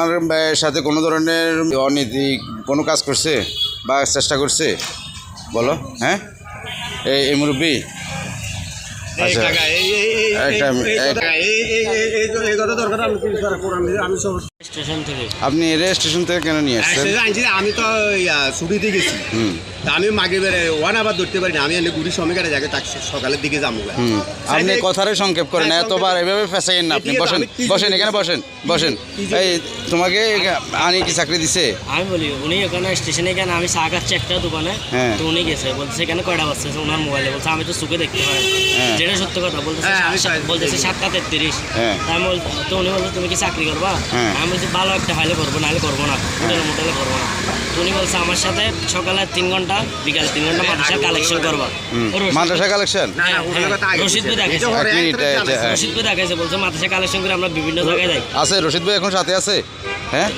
তোমার সাথে কোনো ধরনের অনীতি কোনো কাজ করছে বা চেষ্টা করছে? বলো হ্যাঁ? এই এই মুরব্বী। আচ্ছা। আপনি রেল স্টেশন থেকে কেন নিয়ে আসছেন? একসাথে আনছি যে আমি তো ছুটিতে গেছি। হুম। তা আমি মাগে বেড়ে ওয়ান আবার ধরতে পারি না আমি এনে গুড়ি সময় কাটে যাকে তাক সকালের দিকে যাব আপনি কথারে সংক্ষেপ করেন এতবার এভাবে ফেসাইন না আপনি। বসেন আমি বসেন এখানে বসেন বসেন। এই তোমাকে আনি কি চাকরি দিছে? আমি বলি উনি ওখানে স্টেশনে এখানে আমি চা খাচ্ছি একটা দোকানে। হ্যাঁ। তো উনি গেছে বলছে এখানে কয়টা বাজছে ওনার মোবাইলে বলছে আমি তো সুখে দেখতে পাই হ্যাঁ। যেটা সত্য কথা বলতেছে হ্যাঁ, বলতেছে সাতটা তেত্রিশ। হ্যাঁ। আমি বল তো উনি বলছে তুমি কি চাকরি করবা। আমি বলছি ভালো একটা ফাইলে করব নাহলে করব না হোটেলে মোটেলে করব না। তো উনি বলছে আমার সাথে সকালে তিন ঘণ্টা বিকালে তিন ঘণ্টা মাদ্রাসা কালেকশন করবা। মাদ্রাসা কালেকশন রশিদ ভাই। হ্যাঁ। রশিদ ভাই দেখাইছে বলছে মাদ্রাসা কালেকশন করে আমরা বিভিন্ন জায়গায় যাই। আছে রশিদ ভাই এখন সাথে আছে? হ্যাঁ?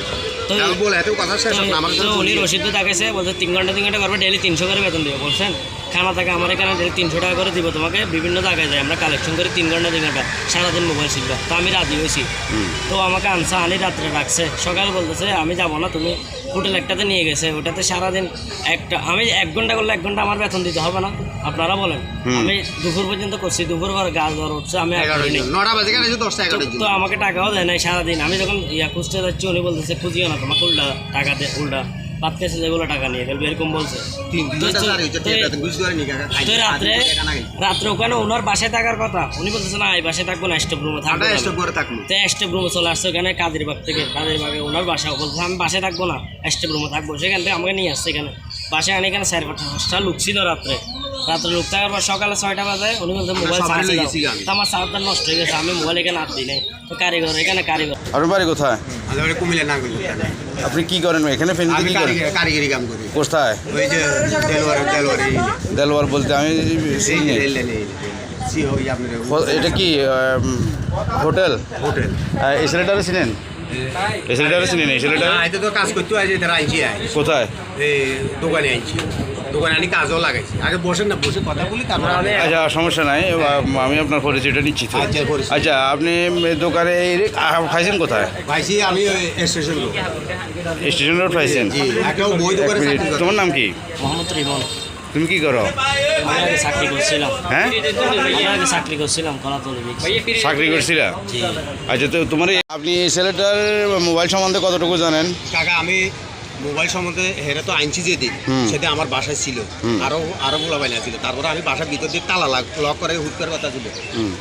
তো আমি এত কথা শেষ না, আমার তো উনি রসিদ দেখাইছে বলছে তিন ঘণ্টা তিন ঘণ্টা করবে ডেলি তিনশো করে বেতন দিবে। বলছেন খানা থাকে আমার এখানে ডেলি তিনশো টাকা করে দিব তোমাকে বিভিন্ন জায়গায় যাই আমরা কালেকশন করি তিন ঘণ্টা তিন ঘণ্টা সারাদিন মোবাইল শিখবা তো আমি রাজি হয়েছি। তো আমাকে আনসা আনি রাত্রে রাখছে সকালে বলতেছে আমি যাব না তুমি হোটেল একটাতে নিয়ে গেছে ওটাতে সারাদিন একটা আমি এক ঘণ্টা করলে এক ঘণ্টা আমার বেতন দিতে হবে না আপনারা বলেন। আমি দুপুর পর্যন্ত করছি দুপুর পর গাছ ধর উঠছে আমি তো আমাকে টাকাও দেয় নাই সারাদিন। আমি যখন ইয়া খুঁজতে যাচ্ছি উনি বলতেছে খুঁজিও না তোমাকে উল্টা টাকা দে উল্টা যেগুলো টাকা নিয়ে ফেলবে এরকম বলছে। চার রাত্রে রাত্রে ওখানে ওনার বাসায় থাকার কথা। উনি বলতেছে না এই বাসায় থাকব না স্টপ রুমে থাকব তো স্টেপ রুমে চলে আসছে ওখানে কাদিরবাগ থেকে। কাদিরবাগে ওনার বাসা বলছে আমি বাসায় থাকব না স্টেপ রুমে থাকব। সেখান থেকে আমাকে নিয়ে আসছে এখানে। বাসায় আনি এখানে সাড়ে পাঁচটা লুক ছিল রাত্রে। রাত্রে লুক থাকার পর সকালে ছয়টা বাজে উনি বলছে মোবাইল সবারই চার্জে দাও তো আমার নষ্ট হয়ে গেছে আমি মোবাইল এখানে হাত দিই নাই। তো কারিগর এখানে কারিগর। আপনার বাড়ি কোথায়? কুমিল্লা আপনি কি করেন? এখানে ফেনীতে কি করেন? কারিগরি- কাম করি। কোথায়? ওই যে ডেলিভারি দেলওয়ার। বলতে আমি এটা কি হোটেল? হোটেল। আহ, এই ছেলেটারে চিনেন? এই ছেলেটারে চিনেন? এই তো কাজ করতে হয় কোথায়? এই দোকানে আইছি। দোকানে আনি কাজও লাগাইছি। আগে বসেন না বসে কথা বলি তারপর আমি আচ্ছা সমস্যা নাই আম, আমি আপনার পরিচয়টা নিচ্ছি তো আচ্ছা, পরিচয়। আচ্ছা আপনি দোকানে এই রে- আহ, খাইছেন কোথায়? ভাইছি আমি ওই স্টেশন লোক স্টেশন রোড খাইছেন জি একটা বই এক দোকানে মিনিট চাকরি করে। তোমার নাম কি? মোহাম্মদ রিমন। তুমি কি করো? আমি আগে চাকরি করছিলাম। হ্যাঁ? আমি আগে চাকরি করছিলাম কলাতলি চাকরি করছিলা? আচ্ছা তো তোমার এই- আপনি এই ছেলেটার মোবাইল সম্বন্ধে কতটুকু জানেন? কাকা আমি মোবাইল সম্বন্ধে হেরে তো আনছি যেদিন। সেটা আমার বাসায় ছিল। আরও আরও বলা বাইনা ছিল। তারপরে আমি বাসার ভিতর দিয়ে তালা লাগ লক করে হুট করে কথা ছিল।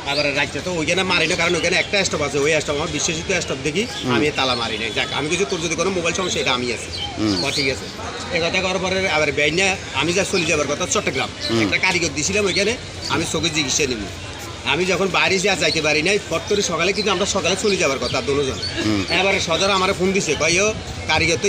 তারপরে রাত্রে তো ওইখানে মারি না কারণ ওইখানে একটা স্টপ আছে। ওই স্টপ আমার বিশ্বাসিত স্টপ দেখি আমি তালা মারি নাই। যাক আমি কিছু তোর যদি কোনো মোবাইল সমস্যা এটা আমি আছি। ঠিক আছে। এই কথা করার পরে আবার বেইনা আমি যা চলে যাবার কথা চট্টগ্রাম। একটা কারিগর দিছিলাম ওইখানে আমি চোখে চিকিৎসা নিব। আমি যখন বাড়ি যা যাইতে পারি নাই ফট করে সকালে কিন্তু আমরা সকালে চলে যাবার কথা দুজন। এবারে সদর আমার ফোন দিছে কয় ও কারিগর তো